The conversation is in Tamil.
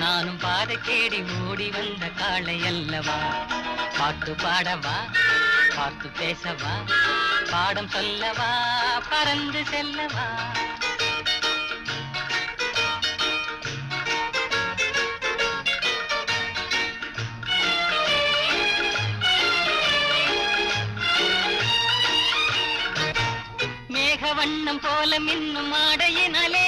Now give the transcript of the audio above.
நானும் பாதை தேடி ஓடி வந்த காளை அல்லவா? பாட்டு பாடவா? பார்த்து பேசவா? பாடம் சொல்லவா? பறந்து செல்லவா? மேக வண்ணம் போல மின்னும் ஆடையினாலே